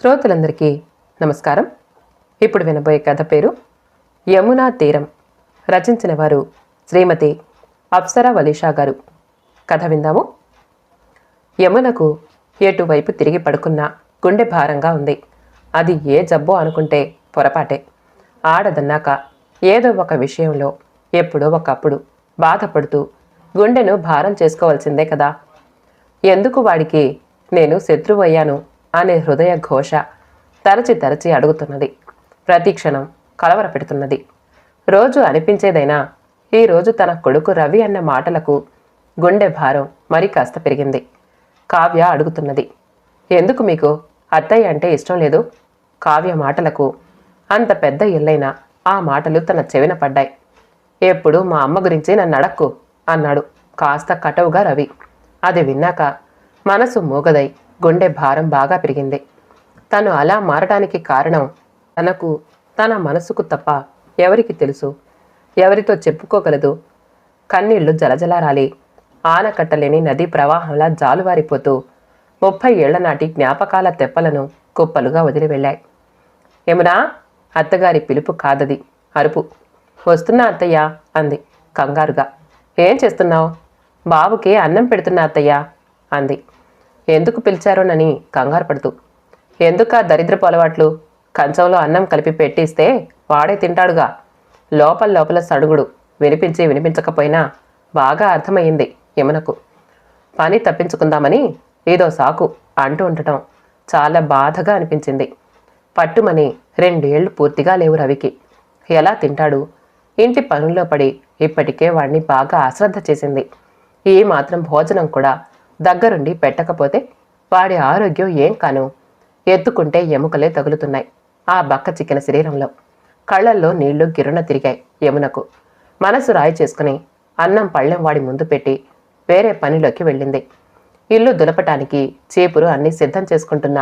శ్రోతలందరికీ నమస్కారం. ఇప్పుడు వినబోయే కథ పేరు యమునా తీరం. రచించిన వారు శ్రీమతి అప్సరా వలీషా గారు. కథ విందాము. యమునకు ఎటువైపు తిరిగి పడుకున్నా గుండె భారంగా ఉంది. అది ఏ జబ్బో అనుకుంటే పొరపాటే. ఆడదన్నాక ఏదో ఒక విషయంలో ఎప్పుడో ఒకప్పుడు బాధపడుతూ గుండెను భారం చేసుకోవాల్సిందే కదా. ఎందుకు వాడికి నేను శత్రువయ్యాను? అనే హృదయ ఘోష తరచి తరచి అడుగుతున్నది. ప్రతి క్షణం కలవర పెడుతున్నది రోజు అనిపించేదైనా ఈరోజు తన కొడుకు రవి అన్న మాటలకు గుండె భారం మరి కాస్త పెరిగింది. కావ్య అడుగుతున్నది. ఎందుకు మీకు అత్తయ్య అంటే ఇష్టం లేదు కావ్య మాటలకు అంత పెద్ద ఇల్లైనా ఆ మాటలు తన చెవిన పడ్డాయి. ఎప్పుడు మా అమ్మ గురించి నన్ను అడక్కు అన్నాడు కాస్త కటవుగా రవి. అది విన్నాక మనసు మూగదై గుండె భారం బాగా పెరిగింది. తను అలా మారడానికి కారణం తనకు తన మనసుకు తప్ప ఎవరికి తెలుసు? ఎవరితో చెప్పుకోగలదు? కన్నీళ్ళు జలజలారాలి. ఆనకట్టలేని నదీ ప్రవాహంలా జాలువారిపోతూ ముప్పై ఏళ్ళనాటి జ్ఞాపకాల తెప్పలను కుప్పలుగా వదిలి వెళ్ళాయి యమునా అత్తగారి పిలుపు కాదది. అరుపు. వస్తున్నా అత్తయ్య అంది కంగారుగా. ఏం చేస్తున్నావు? బాబుకి అన్నం పెడుతున్నా అత్తయ్య అంది. ఎందుకు పిలిచారోనని కంగారు పడుతూ ఆ దరిద్రపు అలవాట్లు? కంచంలో అన్నం కలిపి పెట్టిస్తే వాడే తింటాడుగా. లోపల లోపల సడుగుడు. వినిపించి వినిపించకపోయినా బాగా అర్థమయ్యింది యమునకు. పని తప్పించుకుందామని ఏదో సాకు అంటూ ఉండటం చాలా బాధగా అనిపించింది. పట్టుమని రెండేళ్ళు పూర్తిగా లేవు రవికి. ఎలా తింటాడు? ఇంటి పనుల్లో పడి ఇప్పటికే వాడిని బాగా అశ్రద్ధ చేసింది. ఈ మాత్రం భోజనం కూడా దగ్గరుండి పెట్టకపోతే వాడి ఆరోగ్యం ఏం కాను. ఎత్తుకుంటే ఎముకలే తగులుతున్నాయి. ఆ బక్క చిక్కిన శరీరంలో కళ్ళల్లో నీళ్ళు గిరున తిరిగాయి యమునకు. మనసు రాయి చేసుకుని అన్నం పళ్ళెం వాడి ముందు పెట్టి వేరే పనిలోకి వెళ్ళింది. ఇల్లు దులపటానికి చీపురు అన్ని సిద్ధం చేసుకుంటున్న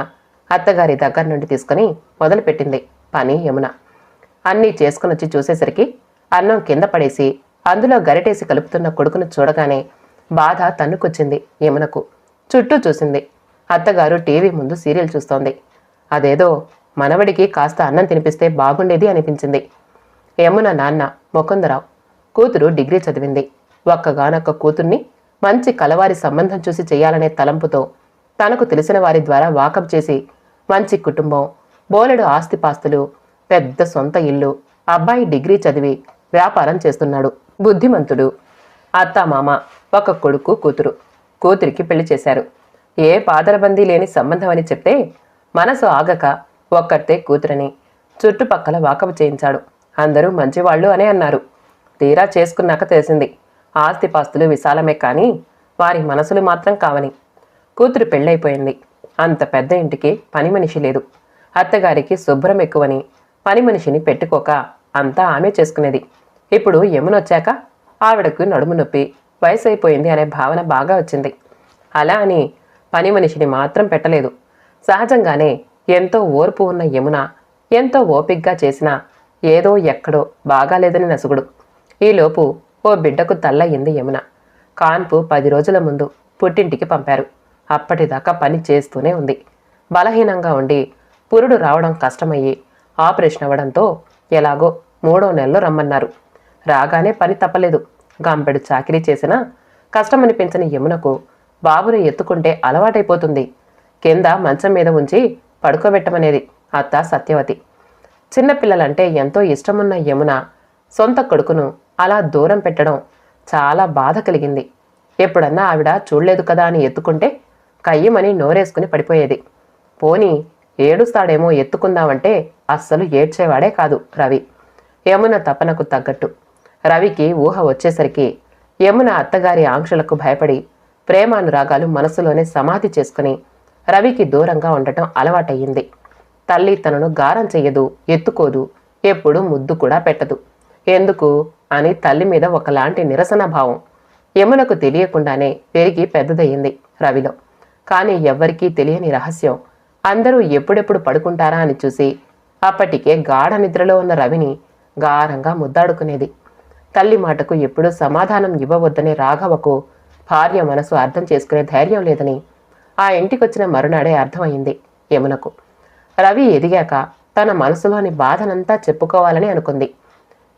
అత్తగారి దగ్గర నుండి తీసుకుని మొదలుపెట్టింది పని యమున. అన్నీ చేసుకునొచ్చి చూసేసరికి అన్నం కింద పడేసి అందులో గరిటేసి కలుపుతున్న కొడుకును చూడగానే బాధ తన్నుకొచ్చింది యమునకు. చుట్టూ చూసింది. అత్తగారు టీవీ ముందు సీరియల్ చూస్తోంది. అదేదో మనవడికి కాస్త అన్నం తినిపిస్తే బాగుండేది అనిపించింది. యమున నాన్న ముకుందరావు కూతురు డిగ్రీ చదివింది. ఒక్కగానొక్క కూతుర్ని మంచి కలవారి సంబంధం చూసి చేయాలనే తలంపుతో తనకు తెలిసిన వారి ద్వారా వాకప్ చేసి మంచి కుటుంబం బోలెడు ఆస్తిపాస్తులు పెద్ద సొంత ఇల్లు అబ్బాయి డిగ్రీ చదివి వ్యాపారం చేస్తున్నాడు. బుద్ధిమంతుడు. అత్త మామ ఒక కొడుకు కూతురు. కూతురికి పెళ్ళి చేశారు. ఏ పాదరబందీ లేని సంబంధం అని చెప్తే మనసు ఆగక ఒక్కడితే కూతురని. చుట్టుపక్కల వాకపు చేయించాడు. అందరూ మంచివాళ్ళు అనే అన్నారు. తీరా చేసుకున్నాక తెలిసింది. ఆస్తిపాస్తులు విశాలమే కానీ వారి మనసులు మాత్రం కావని. కూతురు పెళ్ళైపోయింది. అంత పెద్ద ఇంటికి పని మనిషి లేదు. అత్తగారికి శుభ్రం ఎక్కువని. పని మనిషిని పెట్టుకోక అంతా ఆమె చేసుకునేది. ఇప్పుడు యమునొచ్చాక ఆవిడకు నడుము నొప్పి. వయసు అయిపోయింది అనే భావన బాగా వచ్చింది. అలా అని పని మనిషిని మాత్రం పెట్టలేదు. సహజంగానే ఎంతో ఓర్పు ఉన్న యమున ఎంతో ఓపిగ్గా చేసినా ఏదో ఎక్కడో బాగాలేదని నసుగుడు. ఈలోపు ఓ బిడ్డకు తల్లయింది యమున. కాన్పు పది రోజుల ముందు పుట్టింటికి పంపారు. అప్పటిదాకా పని చేస్తూనే ఉంది. బలహీనంగా ఉండి పురుడు రావడం కష్టమయ్యి ఆపరేషన్ అవ్వడంతో ఎలాగో మూడో నెలలో రమ్మన్నారు. రాగానే పని తప్పలేదు. గాంపెడు చాకిరీ చేసినా కష్టమనిపించని యమునకు బాబును ఎత్తుకుంటే అలవాటైపోతుంది. కింద మంచం మీద ఉంచి పడుకోబెట్టమనేది అత్త సత్యవతి. చిన్నపిల్లలంటే ఎంతో ఇష్టమున్న యమున సొంత కొడుకును అలా దూరం పెట్టడం చాలా బాధ కలిగింది. ఎప్పుడన్నా ఆవిడ చూడలేదు కదా అని ఎత్తుకుంటే కయ్యమని నోరేసుకుని పడిపోయేది. పోని ఏడుస్తాడేమో ఎత్తుకుందామంటే అస్సలు ఏడ్చేవాడే కాదు రవి. యమున తపనకు తగ్గట్టు రవికి ఊహ వచ్చేసరికి యమున అత్తగారి ఆంక్షలకు భయపడి ప్రేమానురాగాలు మనసులోనే సమాధి చేసుకుని రవికి దూరంగా ఉండటం అలవాటయ్యింది. తల్లి తనను గారం చెయ్యదు ఎత్తుకోదు ఎప్పుడు ముద్దు కూడా పెట్టదు. ఎందుకు? అని తల్లి మీద ఒకలాంటి నిరసన భావం. యమునకు తెలియకుండానే పెరిగి పెద్దదయ్యింది రవిలో. కానీ ఎవ్వరికీ తెలియని రహస్యం. అందరూ ఎప్పుడెప్పుడు పడుకుంటారా అని చూసి అప్పటికే గాఢ నిద్రలో ఉన్న రవిని గారంగా ముద్దాడుకునేది. తల్లి మాటకు ఎప్పుడూ సమాధానం ఇవ్వవద్దని రాఘవకు భార్య మనసు అర్థం చేసుకునే ధైర్యం లేదని ఆ ఇంటికొచ్చిన మరునాడే అర్థమైంది యమునకు. రవి ఎదిగాక తన మనసులోని బాధనంతా చెప్పుకోవాలని అనుకుంది.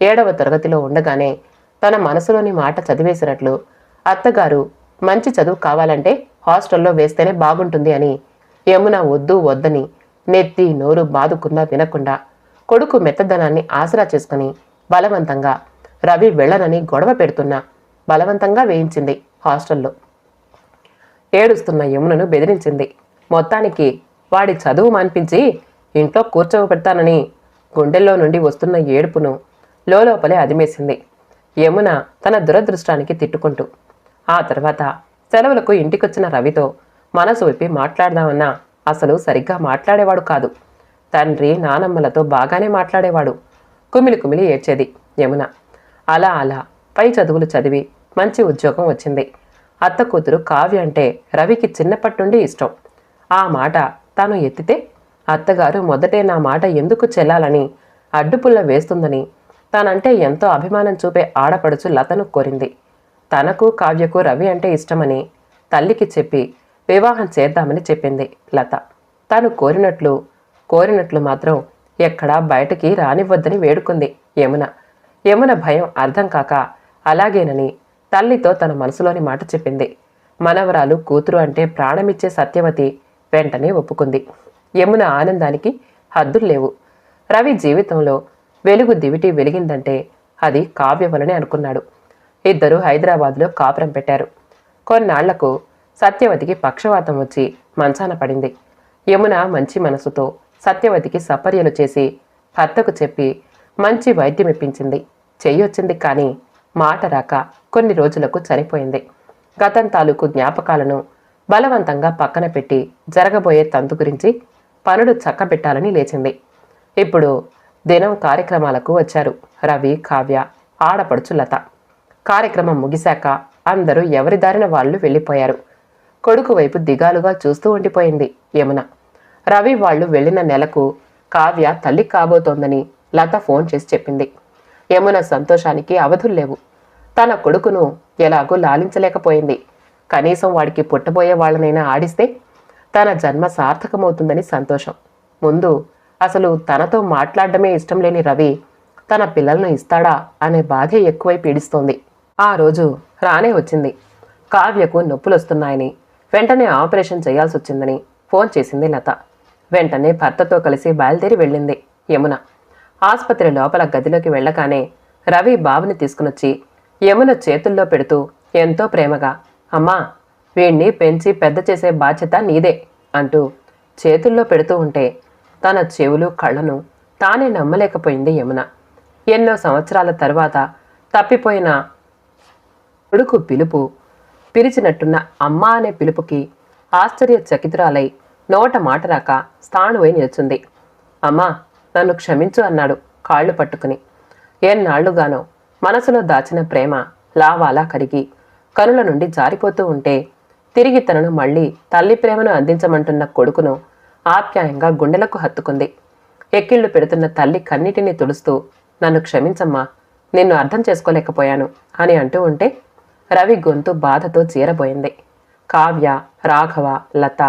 ఏడవ తరగతిలో ఉండగానే తన మనసులోని మాట చదివేసినట్లు అత్తగారు మంచి చదువు కావాలంటే హాస్టల్లో వేస్తేనే బాగుంటుంది అని యమున వద్దు వద్దని నెత్తి నోరు బాదుకున్నా వినకుండా కొడుకు మెత్తదనాన్ని ఆసరా చేసుకుని బలవంతంగా రవి వెళ్ళనని గొడవ పెడుతున్నా బలవంతంగా వేయించింది హాస్టల్లో. ఏడుస్తున్న యమునను బెదిరించింది. మొత్తానికి వాడి చదువు మాన్పించి ఇంట్లో కూర్చోబెడతానని గుండెల్లో నుండి వస్తున్న ఏడుపును లోపలే అదిమేసింది. యమున తన దురదృష్టానికి తిట్టుకుంటూ ఆ తర్వాత సెలవులకు ఇంటికొచ్చిన రవితో మనసు విప్పి మాట్లాడదామన్నా అసలు సరిగ్గా మాట్లాడేవాడు కాదు. తండ్రి నానమ్మలతో బాగానే మాట్లాడేవాడు. కుమిలి కుమిలి ఏడ్చేది యమున. అలా అలా పై చదువులు చదివి మంచి ఉద్యోగం వచ్చింది. అత్త కూతురు కావ్య అంటే రవికి చిన్నప్పటి నుండి ఇష్టం. ఆ మాట తాను ఎత్తితే అత్తగారు మొదటే నా మాట ఎందుకు చెల్లాలని అడ్డుపుల్ల వేస్తుందని తానంటే ఎంతో అభిమానం చూపే ఆడపడుచు లతను కోరింది. తనకు కావ్యకు రవి అంటే ఇష్టమని తల్లికి చెప్పి వివాహం చేద్దామని చెప్పింది లత. తాను కోరినట్లు కోరినట్లు మాత్రం ఎక్కడా బయటికి రానివ్వద్దని వేడుకుంది యమున. యమున భయం అర్థం కాక అలాగేనని తల్లితో తన మనసులోని మాట చెప్పింది. మనవరాలు కూతురు అంటే ప్రాణమిచ్చే సత్యవతి వెంటనే ఒప్పుకుంది. యమున ఆనందానికి హద్దులు లేవు. రవి జీవితంలో వెలుగు దివిటి వెలిగిందంటే అది కావ్య వలనే అనుకున్నాడు. ఇద్దరు హైదరాబాద్లో కాపురం పెట్టారు. కొన్నాళ్ళకు సత్యవతికి పక్షవాతం వచ్చి మంచాన పడింది. యమున మంచి మనసుతో సత్యవతికి సపర్యలు చేసి భర్తకు చెప్పి మంచి వైద్యం ఇప్పించింది. చెయ్యొచ్చింది కానీ మాట రాక కొన్ని రోజులకు చనిపోయింది. గతం తాలూకు జ్ఞాపకాలను బలవంతంగా పక్కన పెట్టి జరగబోయే తంతు గురించి పనులు చక్కబెట్టాలని లేచింది. ఇప్పుడు దినం కార్యక్రమాలకు వచ్చారు. రవి కావ్య ఆడపడుచు లత. కార్యక్రమం ముగిశాక అందరూ ఎవరి దారిన వాళ్ళు వెళ్ళిపోయారు. కొడుకు వైపు దిగాలుగా చూస్తూ ఉండిపోయింది యమున. రవి వాళ్ళు వెళ్ళిన నెలకు కావ్య తల్లి కాబోతోందని లత ఫోన్ చేసి చెప్పింది. యమున సంతోషానికి అవధులు లేవు. తన కొడుకును ఎలాగో లాలించలేకపోయింది. కనీసం వాడికి పుట్టబోయే వాళ్ళనైనా ఆడిస్తే తన జన్మ సార్థకమవుతుందని సంతోషం. ముందు అసలు తనతో మాట్లాడడమే ఇష్టం లేని రవి తన పిల్లలను ఇస్తాడా అనే బాధ ఎక్కువై పీడిస్తోంది. ఆ రోజు రానే వచ్చింది. కావ్యకు నొప్పులొస్తున్నాయని వెంటనే ఆపరేషన్ చేయాల్సి వచ్చిందని ఫోన్ చేసింది లత. వెంటనే భర్తతో కలిసి బయలుదేరి వెళ్ళింది యమున. ఆసుపత్రి లోపల గదిలోకి వెళ్ళగానే రవి బాబుని తీసుకునొచ్చి యమున చేతుల్లో పెడుతూ ఎంతో ప్రేమగా. అమ్మా వీణ్ణి పెంచి పెద్ద చేసే బాధ్యత నీదే అంటూ చేతుల్లో పెడుతూ ఉంటే తన చెవులు కళ్ళను తానే నమ్మలేకపోయింది యమున. ఎన్నో సంవత్సరాల తరువాత తప్పిపోయిన కొడుకు పిలుపు పిలిచినట్టున్న అమ్మా అనే పిలుపుకి ఆశ్చర్యచకితురాలై నోట మాట రాక స్థాణువై నిల్చుంది. అమ్మా నన్ను క్షమించు అన్నాడు కాళ్ళు పట్టుకుని. ఏన్నాళ్ళుగానో మనసులో దాచిన ప్రేమ లావాలా కరిగి కనుల నుండి జారిపోతూ ఉంటే తిరిగి తనను మళ్ళీ తల్లి ప్రేమను అందించమంటున్న కొడుకును ఆప్యాయంగా గుండెలకు హత్తుకుంది. ఎక్కిళ్ళు పెడుతున్న తల్లి కన్నిటిని తుడుస్తూ నన్ను క్షమించమ్మా నిన్ను అర్థం చేసుకోలేకపోయాను అని అంటూ ఉంటే రవి గొంతు బాధతో చీరబోయింది. కావ్య రాఘవ లత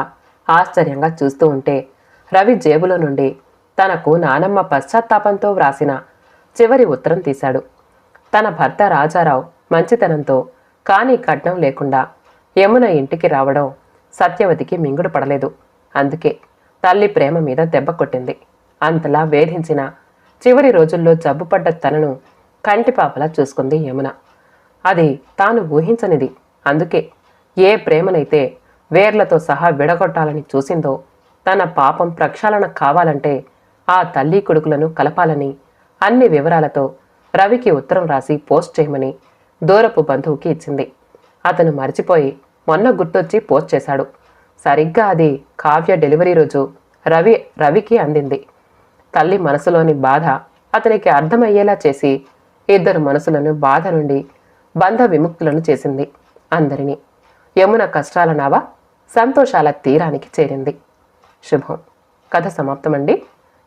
ఆశ్చర్యంగా చూస్తూ ఉంటే రవి జేబులో నుండి తనకు నానమ్మ పశ్చాత్తాపంతో వ్రాసిన చివరి ఉత్తరం తీశాడు. తన భర్త రాజారావు మంచితనంతో కానీ కట్నం లేకుండా యమున ఇంటికి రావడం సత్యవతికి మింగుడు పడలేదు. అందుకే తల్లి ప్రేమ మీద దెబ్బ కొట్టింది. అంతలా వేధించిన చివరి రోజుల్లో జబ్బుపడ్డ తనను కంటిపాపలా చూసుకుంది యమున. అది తాను ఊహించనిది. అందుకే ఏ ప్రేమనైతే వేర్లతో సహా విడగొట్టాలని చూసిందో తన పాపం ప్రక్షాళన కావాలంటే ఆ తల్లి కొడుకులను కలపాలని అన్ని వివరాలతో రవికి ఉత్తరం రాసి పోస్ట్ చేయమని దూరపు బంధువుకి ఇచ్చింది. అతను మర్చిపోయి మొన్న గుర్తొచ్చి పోస్ట్ చేశాడు. సరిగ్గా అది కావ్య డెలివరీ రోజు రవి రవికి అందింది. తల్లి మనసులోని బాధ అతనికి అర్థమయ్యేలా చేసి ఇద్దరు మనసులను బాధ నుండి బంధ విముక్తులను చేసింది అందరినీ. యమున కష్టాల నావా సంతోషాల తీరానికి చేరింది. శుభం. కథ సమాప్తమండి.